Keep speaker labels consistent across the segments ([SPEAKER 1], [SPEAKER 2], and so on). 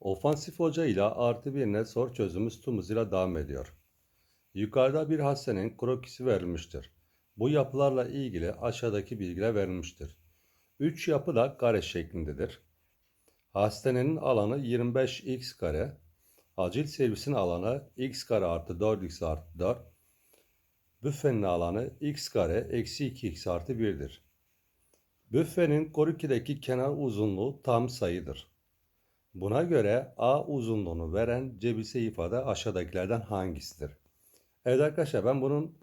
[SPEAKER 1] Ofansif hoca ile artı birine soru çözümümüz tüm hızıyla devam ediyor. Yukarıda bir hastanenin krokisi verilmiştir. Bu yapılarla ilgili aşağıdaki bilgiler verilmiştir. Üç yapı da kare şeklindedir. Hastanenin alanı 25x kare. Acil servisin alanı x kare artı 4x artı 4. Büfenin alanı x kare eksi 2x artı 1'dir. Büfenin korukideki kenar uzunluğu tam sayıdır. Buna göre A uzunluğunu veren cebise ifade aşağıdakilerden hangisidir? Evet arkadaşlar ben bunun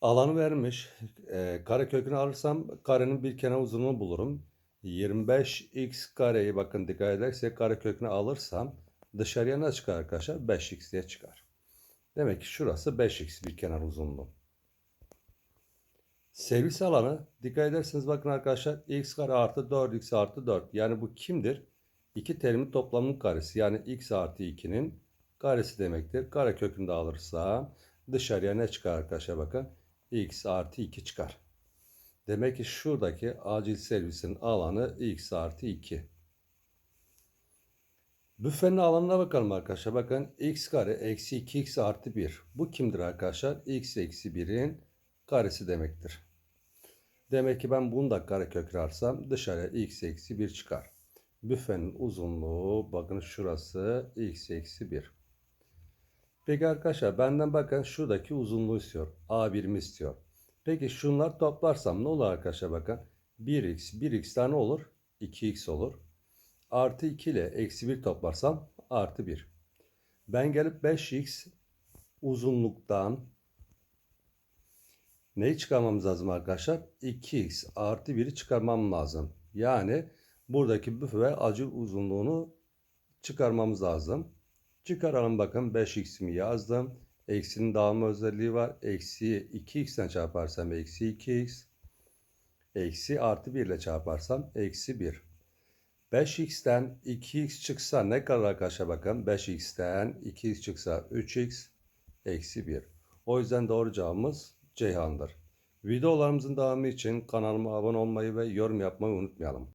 [SPEAKER 1] alanı vermiş. E, kare kökünü alırsam karenin bir kenar uzunluğunu bulurum. 25x kareyi bakın dikkat edersek kare kökünü alırsam dışarıya ne çıkar arkadaşlar? 5x diye çıkar. Demek ki şurası 5x bir kenar uzunluğu. Servis alanı dikkat ederseniz bakın arkadaşlar x kare artı 4x artı 4. Yani bu kimdir? İki terimin toplamının karesi yani x artı 2'nin karesi demektir. Kare kökünde alırsam dışarıya ne çıkar arkadaşlar bakın. x artı 2 çıkar. Demek ki şuradaki acil servisin alanı x artı 2. Büfenin alanına bakalım arkadaşlar. Bakın x kare eksi 2x artı 1. Bu kimdir arkadaşlar? x eksi 1'in karesi demektir. Demek ki ben bunu da kare kökrarsam dışarıya x eksi 1 çıkar. Büfenin uzunluğu bakın şurası x eksi 1. Peki arkadaşlar benden bakın şuradaki uzunluğu istiyor. A1'imi istiyor. Peki şunlar toplarsam ne olur arkadaşlar bakın. 1x 1x tane olur? 2x olur. Artı 2 ile eksi 1 toplarsam artı 1. Ben gelip 5x uzunluktan neyi çıkarmamız lazım arkadaşlar? 2x artı 1'i çıkarmam lazım. Yani buradaki büfe acil uzunluğunu çıkarmamız lazım. Çıkaralım bakın 5x'imi yazdım. Eksinin dağılma özelliği var. Eksi 2x'ten çarparsam eksi 2x. Eksi artı 1 ile çarparsam eksi 1. 5x'ten 2x çıksa ne kadar arkadaşlar bakın. 5x'ten 2x çıksa 3x eksi 1. O yüzden doğru cevabımız Ceyhan'dır. Videolarımızın devamı için kanalıma abone olmayı ve yorum yapmayı unutmayalım.